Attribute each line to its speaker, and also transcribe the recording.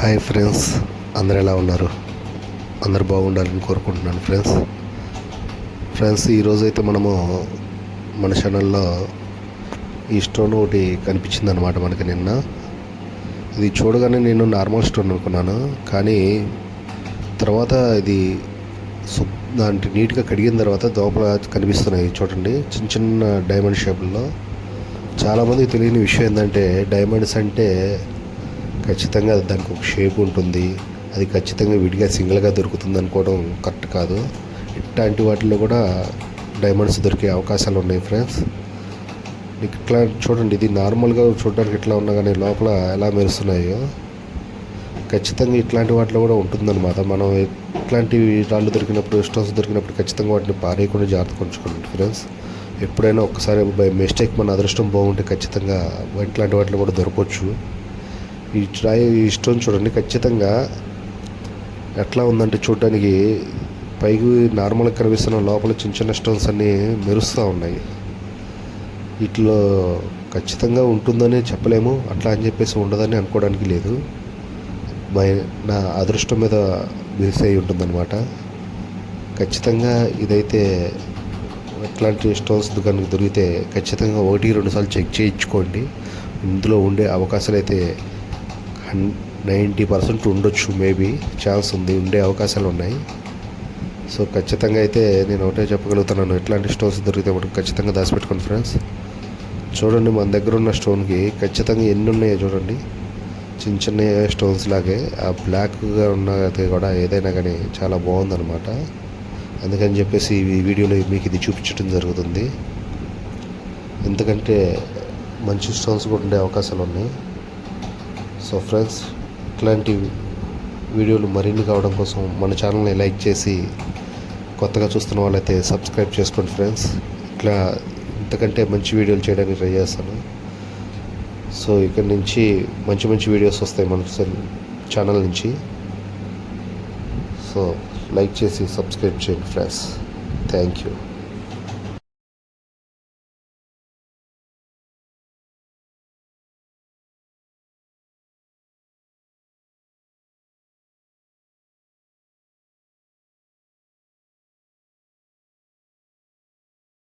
Speaker 1: Hi friends అందరు ఎలా ఉన్నారు? అందరు బాగుండాలని కోరుకుంటున్నాను ఫ్రెండ్స్. ఫ్రెండ్స్ ఈరోజు అయితే మనము మన ఛానల్లో ఈ స్టోన్ ఒకటి కనిపించింది అనమాట మనకి నిన్న. ఇది చూడగానే నేను నార్మల్ స్టోన్ అనుకున్నాను కానీ తర్వాత ఇది దాంట్లో నీట్గా కడిగిన తర్వాత లోపల కనిపిస్తున్నాయి చూడండి చిన్న చిన్న డైమండ్ షేపుల్లో చాలామందికి తెలియని విషయం ఏంటంటే డైమండ్స్ అంటే ఖచ్చితంగా దానికి ఒక షేప్ ఉంటుంది. అది ఖచ్చితంగా విడిగా సింగిల్గా దొరుకుతుంది అనుకోవడం కరెక్ట్ కాదు. ఇట్లాంటి వాటిల్లో కూడా డైమండ్స్ దొరికే అవకాశాలు ఉన్నాయి ఫ్రెండ్స్. మీకు ఇట్లా చూడండి ఇది నార్మల్గా చూడడానికి ఇట్లా ఉన్నా కానీ లోపల ఎలా మెరుస్తున్నాయో. ఖచ్చితంగా ఇట్లాంటి వాటిలో కూడా ఉంటుందన్నమాట. మనం ఇట్లాంటి రాళ్ళు దొరికినప్పుడు స్టోన్స్ దొరికినప్పుడు ఖచ్చితంగా వాటిని పారేయకుండా జాగ్రత్త ఉంచుకోండి ఫ్రెండ్స్. ఎప్పుడైనా ఒక్కసారి బై మిస్టేక్ మన అదృష్టం బాగుంటే ఖచ్చితంగా ఇట్లాంటి వాటిలో కూడా దొరకవచ్చు. ఈ రాయి ఈ స్టోన్ చూడండి ఖచ్చితంగా ఎట్లా ఉందంటే చూడడానికి పైకి నార్మల్గా కనిపిస్తున్న లోపల చిన్న చిన్న స్టోన్స్ అన్నీ మెరుస్తూ ఉన్నాయి. వీటిలో ఖచ్చితంగా ఉంటుందని చెప్పలేము అట్లా అని చెప్పేసి ఉండదని అనుకోవడానికి లేదు. మై నా అదృష్టం మీద బేస్ అయి ఉంటుందన్నమాట. ఖచ్చితంగా ఇదైతే ఎట్లాంటి స్టోన్స్ కనుక దొరికితే ఖచ్చితంగా ఒకటి రెండుసార్లు చెక్ చేయించుకోండి. ఇందులో ఉండే అవకాశాలు అయితే నైంటీ పర్సెంట్ ఉండొచ్చు మేబీ ఛాన్స్ ఉంది ఉండే అవకాశాలు ఉన్నాయి. సో ఖచ్చితంగా అయితే నేను ఒకటే చెప్పగలుగుతున్నాను ఎట్లాంటి స్టోన్స్ దొరికితే మనకు ఖచ్చితంగా దాచిపెట్టుకోండి ఫ్రెండ్స్ చూడండి మన దగ్గర ఉన్న స్టోన్కి ఖచ్చితంగా ఎన్ని ఉన్నాయో చూడండి. చిన్న చిన్న స్టోన్స్ లాగే ఆ బ్లాక్గా ఉన్నది కూడా ఏదైనా కానీ చాలా బాగుందన్నమాట. అందుకని చెప్పేసి ఈ వీడియోలో మీకు ఇది చూపించడం జరుగుతుంది. ఎందుకంటే మంచి స్టోన్స్ కూడా ఉండే అవకాశాలు ఉన్నాయి. సో ఫ్రెండ్స్ ఇట్లాంటి వీడియోలు మరిన్ని కావడం కోసం మన ఛానల్ని లైక్ చేసి కొత్తగా చూస్తున్న వాళ్ళైతే సబ్స్క్రైబ్ చేసుకోండి ఫ్రెండ్స్. ఇట్లా ఇంతకంటే మంచి వీడియోలు చేయడానికి ట్రై చేస్తాను. సో ఇక్కడ నుంచి మంచి మంచి వీడియోస్ వస్తాయి మన ఛానల్ నుంచి. సో లైక్ చేసి సబ్స్క్రైబ్ చేయండి ఫ్రెండ్స్. Thank you.